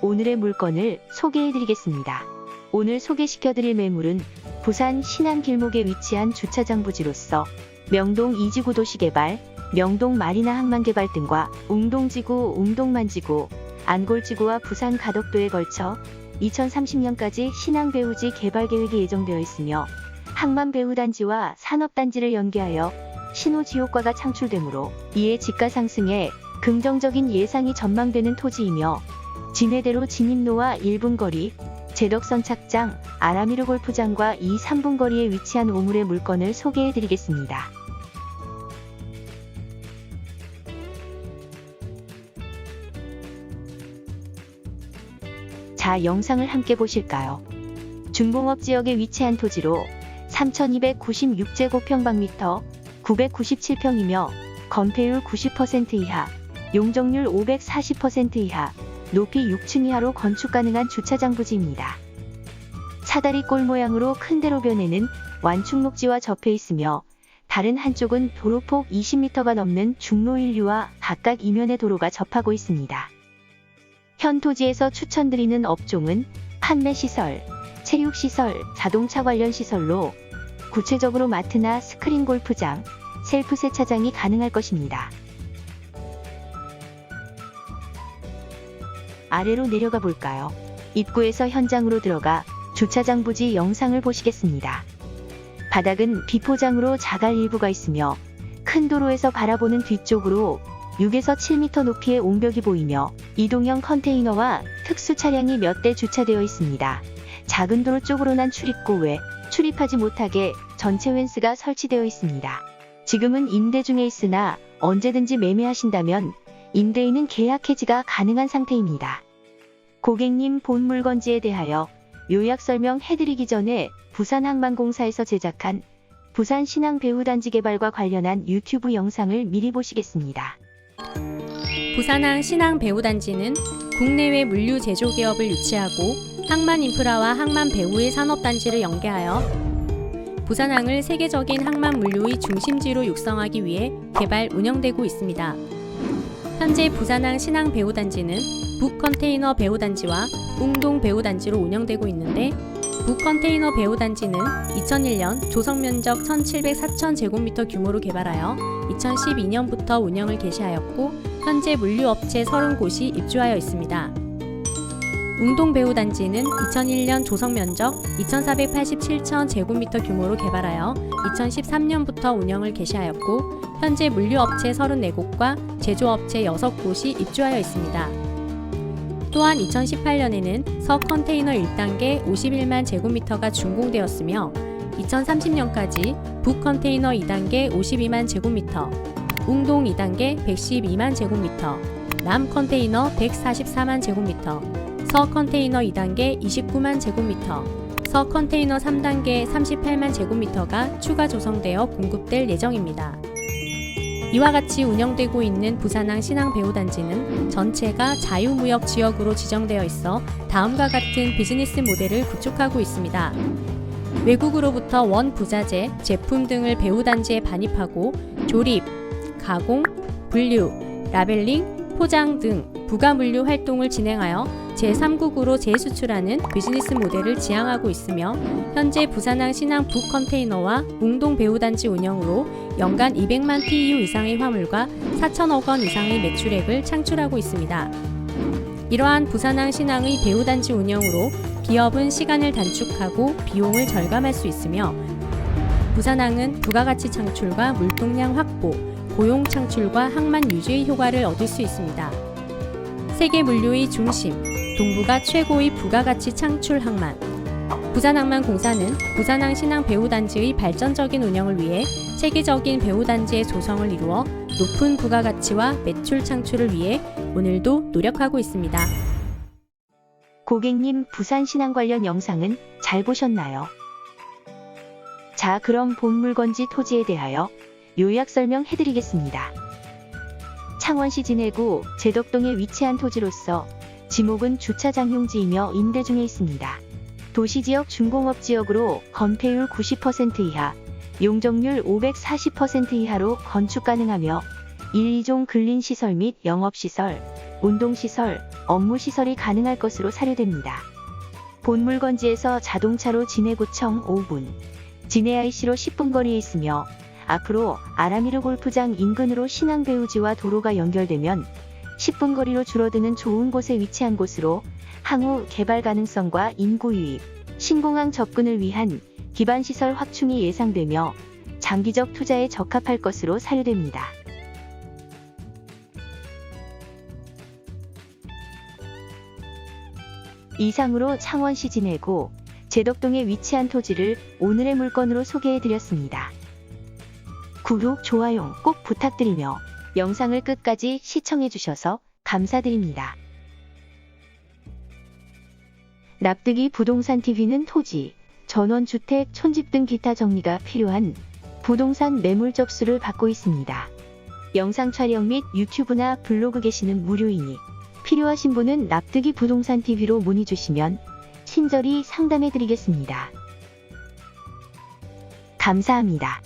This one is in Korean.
오늘의 물건을 소개해드리겠습니다. 오늘 소개시켜드릴 매물은 부산 신안 길목에 위치한 주차장 부지로서 명동 이지구 도시개발, 명동 마리나 항만개발 등과 웅동지구, 웅동만지구, 안골지구와 부산 가덕도에 걸쳐 2030년까지 신항 배후지 개발 계획이 예정되어 있으며 항만 배후 단지와 산업 단지를 연계하여 신호 지효과가 창출되므로 이에 집가 상승에 긍정적인 예상이 전망되는 토지이며 진해대로 진입로와 1분 거리, 제덕선 착장, 아라미르 골프장과 2, 3분 거리에 위치한 우물의 물건을 소개해 드리겠습니다. 자, 영상을 함께 보실까요? 중공업 지역에 위치한 토지로 3,296제곱평방미터, 997평이며 건폐율 90% 이하, 용적률 540% 이하, 높이 6층 이하로 건축 가능한 주차장 부지입니다. 사다리 꼴 모양으로 큰 대로변에는 완충 녹지와 접해 있으며 다른 한쪽은 도로폭 20m가 넘는 중로 인류와 각각 이면의 도로가 접하고 있습니다. 현 토지에서 추천드리는 업종은 판매 시설, 체육 시설, 자동차 관련 시설로 구체적으로 마트나 스크린 골프장, 셀프 세차장이 가능할 것입니다. 아래로 내려가 볼까요? 입구에서 현장으로 들어가 주차장 부지 영상을 보시겠습니다. 바닥은 비포장으로 자갈 일부가 있으며 큰 도로에서 바라보는 뒤쪽으로 6에서 7m 높이의 옹벽이 보이며 이동형 컨테이너와 특수 차량이 몇 대 주차되어 있습니다. 작은 도로 쪽으로 난 출입구 외 출입하지 못하게 전체 웬스가 설치되어 있습니다. 지금은 임대 중에 있으나 언제든지 매매하신다면 임대인은 계약 해지가 가능한 상태입니다. 고객님 본 물건지에 대하여 요약 설명 해드리기 전에 부산항만공사에서 제작한 부산 신항 배후단지 개발과 관련한 유튜브 영상을 미리 보시겠습니다. 부산항 신항 배후단지는 국내외 물류 제조 기업을 유치하고 항만 인프라와 항만 배후의 산업단지를 연계하여 부산항을 세계적인 항만 물류의 중심지로 육성하기 위해 개발 운영되고 있습니다. 현재 부산항 신항 배후단지는 북컨테이너 배후단지와 웅동 배후단지로 운영되고 있는데 북컨테이너 배후단지는 2001년 조성 면적 1,704,000제곱미터 규모로 개발하여 2012년부터 운영을 개시하였고 현재 물류업체 30곳이 입주하여 있습니다. 웅동 배후단지는 2001년 조성 면적 2,487,000제곱미터 규모로 개발하여 2013년부터 운영을 개시하였고 현재 물류업체 34곳과 제조업체 6곳이 입주하여 있습니다. 또한 2018년에는 서 컨테이너 1단계 51만 제곱미터가 준공되었으며 2030년까지 북 컨테이너 2단계 52만 제곱미터, 웅동 2단계 112만 제곱미터, 남 컨테이너 144만 제곱미터, 서 컨테이너 2단계 29만 제곱미터, 서 컨테이너 3단계 38만 제곱미터가 추가 조성되어 공급될 예정입니다. 이와 같이 운영되고 있는 부산항 신항 배후단지는 전체가 자유무역 지역으로 지정되어 있어 다음과 같은 비즈니스 모델을 구축하고 있습니다. 외국으로부터 원 부자재, 제품 등을 배후단지에 반입하고 조립, 가공, 분류, 라벨링, 포장 등 부가물류 활동을 진행하여 제3국으로 재수출하는 비즈니스 모델을 지향하고 있으며 현재 부산항 신항 북 컨테이너와 웅동 배후단지 운영으로 연간 200만 TEU 이상의 화물과 4천억 원 이상의 매출액을 창출하고 있습니다. 이러한 부산항 신항의 배후단지 운영으로 기업은 시간을 단축하고 비용을 절감할 수 있으며 부산항은 부가가치 창출과 물동량 확보, 고용 창출과 항만 유지의 효과를 얻을 수 있습니다. 세계 물류의 중심, 동부가 최고의 부가가치 창출 항만. 부산항만공사는 부산항 신항 배후단지의 발전적인 운영을 위해 세계적인 배후단지의 조성을 이루어 높은 부가가치와 매출 창출을 위해 오늘도 노력하고 있습니다. 고객님 부산 신항 관련 영상은 잘 보셨나요? 자, 그럼 본 물건지 토지에 대하여 요약 설명해드리겠습니다. 창원시 진해구 제덕동에 위치한 토지로서 지목은 주차장 용지이며 임대 중에 있습니다. 도시지역 중공업 지역으로 건폐율 90% 이하, 용적률 540% 이하로 건축 가능하며 1, 2종 근린시설 및 영업시설, 운동시설, 업무시설이 가능할 것으로 사료됩니다. 본 물건지에서 자동차로 진해구청 5분, 진해IC로 10분 거리에 있으며 앞으로 아라미르 골프장 인근으로 신항배우지와 도로가 연결되면 10분 거리로 줄어드는 좋은 곳에 위치한 곳으로 향후 개발 가능성과 인구 유입, 신공항 접근을 위한 기반 시설 확충이 예상되며 장기적 투자에 적합할 것으로 사료됩니다. 이상으로 창원시 진해구 제덕동에 위치한 토지를 오늘의 물건으로 소개해 드렸습니다. 구독, 좋아요 꼭 부탁드리며 영상을 끝까지 시청해 주셔서 감사드립니다. 납득이 부동산 TV는 토지, 전원 주택, 촌집 등 기타 정리가 필요한 부동산 매물 접수를 받고 있습니다. 영상 촬영 및 유튜브나 블로그 게시는 무료이니 필요하신 분은 납득이 부동산 TV로 문의 주시면 친절히 상담해 드리겠습니다. 감사합니다.